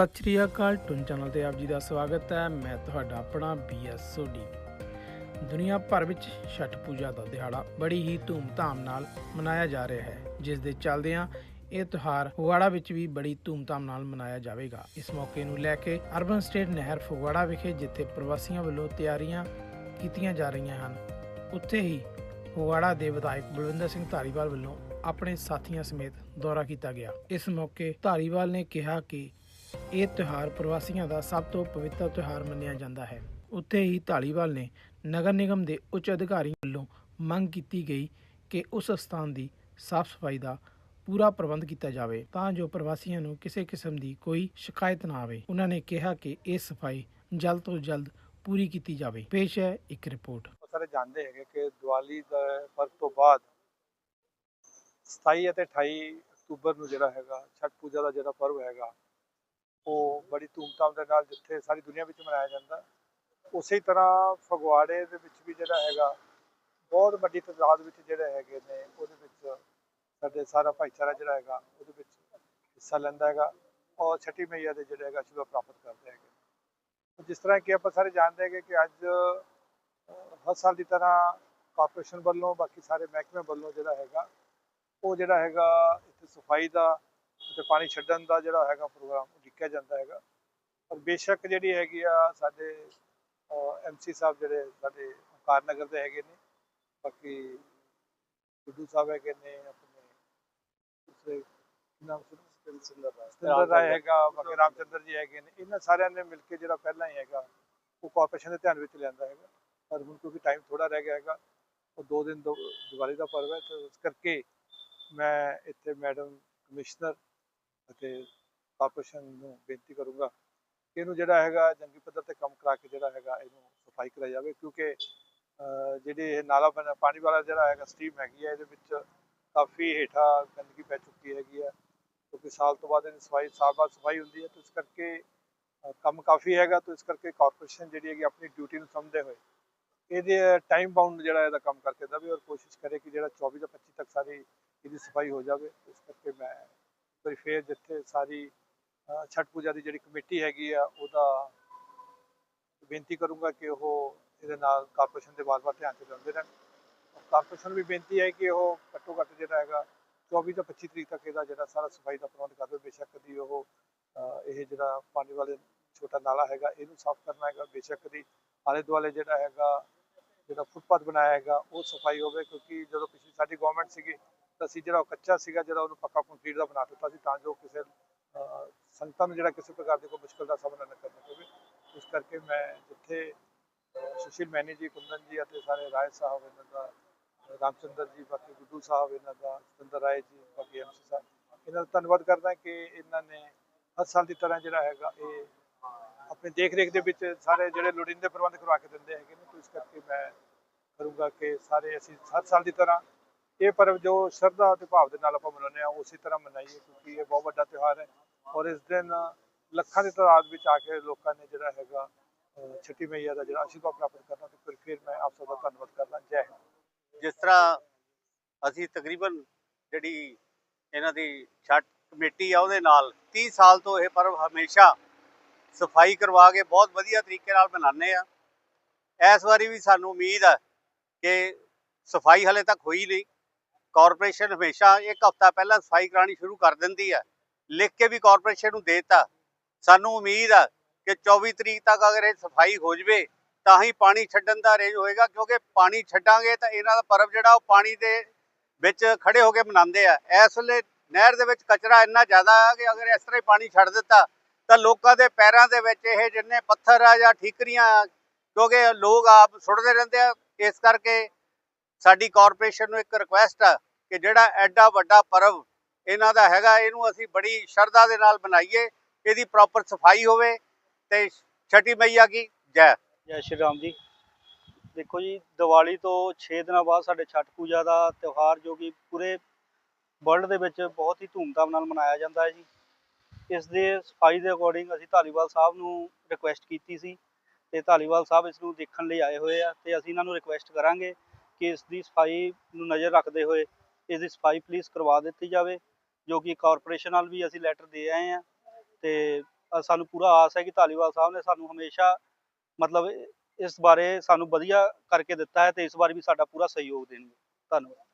ਸਤਿ ਸ਼੍ਰੀ ਅਕਾਲ ਟੁਨ ਚੈਨਲ ਤੇ ਆਪ ਜੀ ਦਾ ਸਵਾਗਤ ਹੈ। ਮੈਂ ਤੁਹਾਡਾ ਆਪਣਾ ਬੀਐਸ ਸੋਢੀ ਦੁਨੀਆ ਭਰ ਵਿੱਚ ਛਠ ਪੂਜਾ ਦਾ ਦਿਹਾੜਾ ਬੜੀ ਹੀ ਧੂਮ ਧਾਮ ਨਾਲ ਮਨਾਇਆ ਜਾ ਰਿਹਾ ਹੈ। ਜਿਸ ਦੇ ਚੱਲਦਿਆਂ ਇਹ ਤਿਉਹਾਰ ਫਗਵਾੜਾ ਵਿੱਚ ਵੀ ਬੜੀ ਧੂਮਧਾਮ ਨਾਲ ਮਨਾਇਆ ਜਾਵੇਗਾ। ਇਸ ਮੌਕੇ ਨੂੰ ਲੈ ਕੇ ਅਰਬਨ ਸਟੇਟ ਨਹਿਰ ਫਗਵਾੜਾ ਵਿਖੇ ਜਿੱਥੇ ਪ੍ਰਵਾਸੀਆਂ ਵੱਲੋਂ ਤਿਆਰੀਆਂ ਕੀਤੀਆਂ ਜਾ ਰਹੀਆਂ ਹਨ, ਉੱਥੇ ਹੀ ਫਗਵਾੜਾ ਦੇ ਵਿਧਾਇਕ ਬਲਵਿੰਦਰ ਸਿੰਘ ਧਾਰੀਵਾਲ ਵੱਲੋਂ ਆਪਣੇ ਸਾਥੀਆਂ ਸਮੇਤ ਦੌਰਾ ਕੀਤਾ ਗਿਆ। ਇਸ ਮੌਕੇ ਧਾਰੀਵਾਲ ਨੇ ਕਿਹਾ ਕਿ ਇਹ ਤਿਉਹਾਰ ਪ੍ਰਵਾਸੀਆਂ ਦਾ ਸਭ ਤੋਂ ਪਵਿੱਤਰ ਤਿਉਹਾਰ ਮੰਨਿਆ ਜਾਂਦਾ ਹੈ। ਉੱਥੇ ਹੀ ਧਾਲੀਵਾਲ ਨੇ ਨਗਰ ਨਿਗਮ ਦੇ ਉੱਚ ਅਧਿਕਾਰੀਆਂ ਵੱਲੋਂ ਮੰਗ ਕੀਤੀ ਗਈ ਕਿ ਉਸ ਸਥਾਨ ਦੀ ਸਾਫ਼ ਸਫ਼ਾਈ ਦਾ ਪੂਰਾ ਪ੍ਰਬੰਧ ਕੀਤਾ ਜਾਵੇ ਤਾਂ ਜੋ ਪ੍ਰਵਾਸੀਆਂ ਨੂੰ ਕਿਸੇ ਕਿਸਮ ਦੀ ਕੋਈ ਸ਼ਿਕਾਇਤ ਨਾ ਆਵੇ। ਉਹਨਾਂ ਨੇ ਕਿਹਾ ਕਿ ਇਹ ਸਫ਼ਾਈ ਜਲਦ ਤੋਂ ਜਲਦ ਪੂਰੀ ਕੀਤੀ ਜਾਵੇ। ਪੇਸ਼ ਹੈ ਇੱਕ ਰਿਪੋਰਟ। ਸਾਰੇ ਜਾਣਦੇ ਹੈਗੇ ਕਿ ਦੀਵਾਲੀ ਦਾ ਪਰਵ ਤੋਂ ਬਾਅਦ 27 ਅਤੇ 28 ਅਕਤੂਬਰ ਨੂੰ ਜਿਹੜਾ ਹੈਗਾ, ਛਠ ਪੂਜਾ ਦਾ ਜਿਹੜਾ ਪਰਵ ਹੈਗਾ ਉਹ ਬੜੀ ਧੂਮਧਾਮ ਦੇ ਨਾਲ ਜਿੱਥੇ ਸਾਰੀ ਦੁਨੀਆ ਵਿੱਚ ਮਨਾਇਆ ਜਾਂਦਾ। ਉਸੇ ਤਰ੍ਹਾਂ ਫਗਵਾੜੇ ਦੇ ਵਿੱਚ ਵੀ ਜਿਹੜਾ ਹੈਗਾ, ਬਹੁਤ ਵੱਡੀ ਤਾਦਾਦ ਵਿੱਚ ਜਿਹੜੇ ਹੈਗੇ ਨੇ, ਉਹਦੇ ਵਿੱਚ ਸਾਡੇ ਸਾਰਾ ਭਾਈਚਾਰਾ ਜਿਹੜਾ ਹੈਗਾ, ਉਹਦੇ ਵਿੱਚ ਹਿੱਸਾ ਲੈਂਦਾ ਹੈਗਾ ਔਰ ਛਠੀ ਮਈਆ ਦੇ ਜਿਹੜੇ ਹੈਗਾ ਸ਼ੁਭ ਪ੍ਰਾਪਤ ਕਰਦੇ ਹੈਗੇ। ਜਿਸ ਤਰ੍ਹਾਂ ਕਿ ਆਪਾਂ ਸਾਰੇ ਜਾਣਦੇ ਹੈਗੇ ਕਿ ਅੱਜ ਹਰ ਸਾਲ ਦੀ ਤਰ੍ਹਾਂ ਕਾਰਪੋਰੇਸ਼ਨ ਵੱਲੋਂ, ਬਾਕੀ ਸਾਰੇ ਮਹਿਕਮੇ ਵੱਲੋਂ ਜਿਹੜਾ ਹੈਗਾ, ਉਹ ਜਿਹੜਾ ਹੈਗਾ, ਇੱਥੇ ਸਫ਼ਾਈ ਦਾ ਅਤੇ ਪਾਣੀ ਛੱਡਣ ਦਾ ਜਿਹੜਾ ਹੈਗਾ ਪ੍ਰੋਗਰਾਮ ਉਲੀਕਿਆ ਜਾਂਦਾ ਹੈਗਾ। ਪਰ ਬੇਸ਼ੱਕ ਜਿਹੜੀ ਹੈਗੀ ਆ ਸਾਡੇ ਐਮਸੀ ਸਾਹਿਬ ਜਿਹੜੇ ਸਾਡੇ ਓਂਕਾਰ ਨਗਰ ਦੇ ਹੈਗੇ ਨੇ ਬਾਕੀ ਗੁੱਡੂ ਸਾਹਿਬ ਹੈਗੇ ਨੇ ਆਪਣੇ ਦੂਸਰੇ ਨਾਮ ਸੀ ਸਿੰਦਰ ਸਿੰਦਰ ਰਾਏ ਹੈਗਾ ਬਾਕੀ ਰਾਮਚੰਦਰ ਜੀ ਹੈਗੇ ਨੇ। ਇਹਨਾਂ ਸਾਰਿਆਂ ਨੇ ਮਿਲ ਕੇ ਜਿਹੜਾ ਪਹਿਲਾਂ ਹੀ ਹੈਗਾ ਉਹ ਕਾਰਪੋਰੇਸ਼ਨ ਦੇ ਧਿਆਨ ਵਿੱਚ ਲਿਆਂਦਾ ਹੈਗਾ। ਪਰ ਹੁਣ ਕਿਉਂਕਿ ਟਾਈਮ ਥੋੜਾ ਰਹਿ ਗਿਆ ਹੈਗਾ ਉਹ ਦੋ ਦਿਨ ਦੀਵਾਲੀ ਦਾ ਪਰਵ ਹੈ ਤੇ ਇਸ ਕਰਕੇ ਮੈਂ ਇੱਥੇ ਮੈਡਮ ਕਮਿਸ਼ਨਰ ਅਤੇ ਕਾਰਪੋਰੇਸ਼ਨ ਨੂੰ ਬੇਨਤੀ ਕਰੂੰਗਾ ਕਿ ਇਹਨੂੰ ਜਿਹੜਾ ਹੈਗਾ ਜੰਗੀ ਪੱਧਰ ਤੇ ਕੰਮ ਕਰਾ ਕੇ ਜਿਹੜਾ ਹੈਗਾ ਇਹਨੂੰ ਸਫ਼ਾਈ ਕਰਾਈ ਜਾਵੇ, ਕਿਉਂਕਿ ਜਿਹੜੀ ਇਹ ਨਾਲਾ ਬਣਾ, ਪਾਣੀ ਵਾਲਾ ਜਿਹੜਾ ਹੈਗਾ ਸਟ੍ਰੀਮ ਹੈਗੀ ਹੈ, ਇਹਦੇ ਵਿੱਚ ਕਾਫੀ ਹੇਠਾਂ ਗੰਦਗੀ ਪੈ ਚੁੱਕੀ ਹੈਗੀ ਹੈ, ਕਿਉਂਕਿ ਸਾਲ ਤੋਂ ਬਾਅਦ ਇਹਦੀ ਸਫ਼ਾਈ, ਸਾਲ ਬਾਅਦ ਸਫ਼ਾਈ ਹੁੰਦੀ ਹੈ, ਤੇ ਇਸ ਕਰਕੇ ਕੰਮ ਕਾਫੀ ਹੈਗਾ, ਤੇ ਇਸ ਕਰਕੇ ਕਾਰਪੋਰੇਸ਼ਨ ਜਿਹੜੀ ਹੈਗੀ ਆਪਣੀ ਡਿਊਟੀ ਨੂੰ ਸਮਝਦੇ ਹੋਏ ਇਹਦੇ ਟਾਈਮ ਬਾਉਂਡ ਜਿਹੜਾ ਇਹਦਾ ਕੰਮ ਕਰਕੇ ਦੇਵੇ ਔਰ ਕੋਸ਼ਿਸ਼ ਕਰੇ ਕਿ ਜਿਹੜਾ 24 ਤੋਂ 25 ਤੱਕ ਸਾਰੀ ਇਹਦੀ ਸਫ਼ਾਈ ਹੋ ਜਾਵੇ, ਇਸ ਕਰਕੇ ਮੈਂ ਇੱਕ ਵਾਰੀ ਫੇਰ ਜਿੱਥੇ ਸਾਰੀ ਛਠ ਪੂਜਾ ਦੀ ਜਿਹੜੀ ਕਮੇਟੀ ਹੈਗੀ ਆ, ਉਹਦਾ ਬੇਨਤੀ ਕਰੂੰਗਾ ਕਿ ਉਹ ਇਹਦੇ ਨਾਲ ਕਾਰਪੋਰੇਸ਼ਨ ਦੇ ਵਾਰ-ਵਾਰ ਧਿਆਨ ਚ ਰਹਿੰਦੇ ਰਹਿਣ। ਕਾਰਪੋਰੇਸ਼ਨ ਵੀ ਬੇਨਤੀ ਹੈ ਕਿ ਉਹ ਘੱਟੋ ਘੱਟ ਜਿਹੜਾ ਹੈਗਾ 24 ਤੋਂ 25 ਤਰੀਕ ਤੱਕ ਇਹਦਾ ਜਿਹੜਾ ਸਾਰਾ ਸਫ਼ਾਈ ਦਾ ਪ੍ਰਬੰਧ ਕਰ ਬੇਸ਼ੱਕ ਦੀ ਉਹ ਇਹ ਜਿਹੜਾ ਪਾਣੀ ਵਾਲੇ ਛੋਟਾ ਨਾਲਾ ਹੈਗਾ, ਇਹਨੂੰ ਸਾਫ਼ ਕਰਨਾ ਹੈਗਾ। ਬੇਸ਼ੱਕ ਦੀ ਆਲੇ ਦੁਆਲੇ ਜਿਹੜਾ ਹੈਗਾ, ਜਿਹੜਾ ਫੁੱਟਪਾਥ ਬਣਾਇਆ ਹੈਗਾ, ਉਹ ਸਫ਼ਾਈ ਹੋਵੇ। ਕਿਉਂਕਿ ਜਦੋਂ ਪਿਛਲੀ ਸਾਡੀ ਗਵਰਨਮੈਂਟ ਸੀਗੀ, ਤਾਂ ਅਸੀਂ ਜਿਹੜਾ ਉਹ ਕੱਚਾ ਸੀਗਾ, ਜਿਹੜਾ ਉਹਨੂੰ ਪੱਕਾ ਕੰਕਰੀਟ ਦਾ ਬਣਾ ਦਿੱਤਾ ਸੀ, ਤਾਂ ਜੋ ਕਿਸੇ ਸੰਗਤਾਂ ਨੂੰ ਜਿਹੜਾ ਕਿਸੇ ਪ੍ਰਕਾਰ ਦੀ ਕੋਈ ਮੁਸ਼ਕਲ ਦਾ ਸਾਹਮਣਾ ਨਾ ਕਰਨਾ ਪਵੇ। ਇਸ ਕਰਕੇ ਮੈਂ ਜਿੱਥੇ ਸੁਸ਼ੀਲ ਮੈਨੀ ਜੀ ਕੁੰਦਨ ਜੀ ਅਤੇ ਸਾਰੇ ਰਾਏ ਸਾਹਿਬ ਇਹਨਾਂ ਦਾ ਅਹ, ਰਾਮਚੰਦਰ ਜੀ ਬਾਕੀ ਗੁੱਡੂ ਸਾਹਿਬ ਇਹਨਾਂ ਦਾ ਸਤਿੰਦਰ ਰਾਏ ਜੀ ਬਾਕੀ ਐਮਸੀ ਸਾਹਿਬ ਇਹਨਾਂ ਦਾ ਧੰਨਵਾਦ ਕਰਦਾ ਕਿ ਇਹਨਾਂ ਨੇ ਹਰ ਸਾਲ ਦੀ ਤਰ੍ਹਾਂ ਜਿਹੜਾ ਹੈਗਾ ਇਹ ਆਪਣੀ ਦੇਖ ਰੇਖ ਦੇ ਵਿੱਚ ਸਾਰੇ ਜਿਹੜੇ ਲੋੜੀਂਦੇ ਪ੍ਰਬੰਧ ਕਰਵਾ ਕੇ ਦਿੰਦੇ ਹੈਗੇ ਨੇ। ਇਸ ਕਰਕੇ ਮੈਂ ਕਰੂੰਗਾ ਕਿ ਸਾਰੇ ਅਸੀਂ ਹਰ ਸਾਲ ਦੀ ਤਰ੍ਹਾਂ ਇਹ ਪਰਵ ਜੋ ਸ਼ਰਧਾ ਤੇ ਭਾਵ ਦੇ ਨਾਲ ਆਪਾਂ ਮਨਾਉਂਦੇ ਆ ਉਸੇ ਤਰ੍ਹਾਂ ਮਨਾਈਏ ਕਿਉਂਕਿ ਇਹ ਬਹੁਤ ਵੱਡਾ ਤਿਉਹਾਰ ਹੈ ਔਰ ਇਸ ਦਿਨ ਲੱਖਾਂ ਦੀ ਤਾਦਾਦ ਵਿੱਚ ਆ ਕੇ ਲੋਕਾਂ ਨੇ ਜਿਹੜਾ ਹੈਗਾ, ਅਹ ਛੱਟੀ ਮਈਆ ਦਾ ਜਿਹੜਾ ਆਸ਼ੀਰਵਾਦ ਪ੍ਰਾਪਤ ਕਰਨਾ ਤੇ ਫਿਰ ਫਿਰ ਮੈਂ ਆਪ ਸਭ ਦਾ ਧੰਨਵਾਦ ਕਰਦਾ। ਜੈ ਹਿੰਦ। ਜਿਸ ਤਰ੍ਹਾਂ ਅਸੀਂ ਤਕਰੀਬਨ ਜਿਹੜੀ ਇਹਨਾਂ ਦੀ ਛੱਟ ਕਮੇਟੀ ਆ, ਉਹਦੇ ਨਾਲ 30 ਸਾਲ ਤੋਂ ਇਹ ਪਰਵ ਹਮੇਸ਼ਾ ਸਫ਼ਾਈ ਕਰਵਾ ਕੇ ਬਹੁਤ ਵਧੀਆ ਤਰੀਕੇ ਨਾਲ ਮਨਾਉਂਦੇ ਆ। ਇਸ ਵਾਰੀ ਵੀ ਸਾਨੂੰ ਉਮੀਦ ਆ ਕਿ ਸਫ਼ਾਈ ਹਲੇ ਤੱਕ ਹੋਈ ਨਹੀਂ। ਕਾਰਪੋਰੇਸ਼ਨ ਹਮੇਸ਼ਾ ਇੱਕ ਹਫ਼ਤਾ ਪਹਿਲਾਂ ਸਫ਼ਾਈ ਕਰਾਣੀ ਸ਼ੁਰੂ ਕਰ ਦਿੰਦੀ ਹੈ। ਲਿਖ ਕੇ ਵੀ ਕਾਰਪੋਰੇਸ਼ਨ ਨੂੰ ਦੇਤਾ। ਸਾਨੂੰ ਉਮੀਦ ਆ ਕਿ 24 ਤਰੀਕ ਤੱਕ ਅਗਰ ਇਹ ਸਫ਼ਾਈ ਹੋ ਜਵੇ, ਤਾਂ ਹੀ ਪਾਣੀ ਛੱਡਣ ਦਾ ਰੇਜ਼ ਹੋਏਗਾ, ਕਿਉਂਕਿ ਪਾਣੀ ਛੱਡਾਂਗੇ ਤਾਂ ਇਹਨਾਂ ਦਾ ਪਰਬ ਜਿਹੜਾ ਉਹ ਪਾਣੀ ਦੇ ਵਿੱਚ ਖੜੇ ਹੋ ਕੇ ਮਨਾਉਂਦੇ ਆ। ਇਸ ਵੇਲੇ ਨਹਿਰ ਦੇ ਵਿੱਚ ਕਚਰਾ ਇੰਨਾ ਜ਼ਿਆਦਾ ਆ ਕਿ ਅਗਰ ਇਸ ਤਰ੍ਹਾਂ ਹੀ ਪਾਣੀ ਛੱਡ ਦਿੱਤਾ, ਤਾਂ ਲੋਕਾਂ ਦੇ ਪੈਰਾਂ ਦੇ ਵਿੱਚ ਇਹ ਜਿੰਨੇ ਪੱਥਰ ਆ ਜਾਂ ਠੀਕਰੀਆਂ, ਕਿਉਂਕਿ ਲੋਕ ਆਪ ਸੁੱਟਦੇ ਰਹਿੰਦੇ ਆ, ਇਸ ਕਰਕੇ ਸਾਡੀ ਕਾਰਪੋਰੇਸ਼ਨ ਨੂੰ ਇੱਕ ਰਿਕੁਐਸਟ ਆ ਕਿ ਜਿਹੜਾ ਐਡਾ ਵੱਡਾ ਪਰਵ ਇਹਨਾਂ ਦਾ ਹੈਗਾ, ਇਹਨੂੰ ਅਸੀਂ ਬੜੀ ਸ਼ਰਧਾ ਦੇ ਨਾਲ ਮਨਾਈਏ ਇਹਦੀ ਪ੍ਰੋਪਰ ਸਫ਼ਾਈ ਹੋਵੇ ਤੇ ਛठी ਮਈਆ ਕੀ? ਜੈ। ਜੈ ਸ਼੍ਰੀ ਰਾਮ ਜੀ। ਦੇਖੋ ਜੀ, ਦੀਵਾਲੀ ਤੋਂ 6 ਦਿਨਾਂ ਬਾਅਦ ਸਾਡੇ ਛਠ ਪੂਜਾ ਦਾ ਤਿਉਹਾਰ ਜੋ ਕਿ ਪੂਰੇ ਵਰਲਡ ਦੇ ਵਿੱਚ ਬਹੁਤ ਹੀ ਧੂਮਧਾਮ ਨਾਲ ਮਨਾਇਆ ਜਾਂਦਾ ਹੈ ਜੀ। ਇਸ ਦੇ, ਸਫ਼ਾਈ ਦੇ ਅਕੋਰਡਿੰਗ ਅਸੀਂ ਧਾਲੀਵਾਲ ਸਾਹਿਬ ਨੂੰ ਰਿਕੁਐਸਟ ਕੀਤੀ ਸੀ ਤੇ ਧਾਲੀਵਾਲ ਸਾਹਿਬ ਇਸ ਨੂੰ ਦੇਖਣ ਲਈ ਆਏ ਹੋਏ ਆ ਤੇ ਅਸੀਂ ਇਹਨਾਂ ਨੂੰ ਰਿਕੁਐਸਟ ਕਰਾਂਗੇ ਕੇਸ ਦੀ ਸਫ਼ਾਈ ਨੂੰ ਨਜ਼ਰ ਰੱਖਦੇ ਹੋਏ ਇਸ ਦੀ ਸਫ਼ਾਈ ਪਲੀਜ਼ ਕਰਵਾ ਦਿੱਤੀ ਜਾਵੇ, ਜੋ ਕਿ ਕਾਰਪੋਰੇਸ਼ਨ ਨਾਲ ਵੀ ਅਸੀਂ ਲੈਟਰ ਦੇ ਆਏ ਆ ਤੇ ਸਾਨੂੰ ਪੂਰਾ ਆਸ ਹੈ ਕਿ ਧਾਲੀਵਾਲ ਸਾਹਿਬ ਨੇ ਸਾਨੂੰ ਹਮੇਸ਼ਾ ਮਤਲਬ ਇਸ ਬਾਰੇ ਸਾਨੂੰ ਵਧੀਆ ਕਰਕੇ ਦਿੱਤਾ ਹੈ ਤੇ ਇਸ ਵਾਰ ਵੀ ਸਾਡਾ ਪੂਰਾ ਸਹਿਯੋਗ ਦੇਣਗੇ। ਧੰਨਵਾਦ।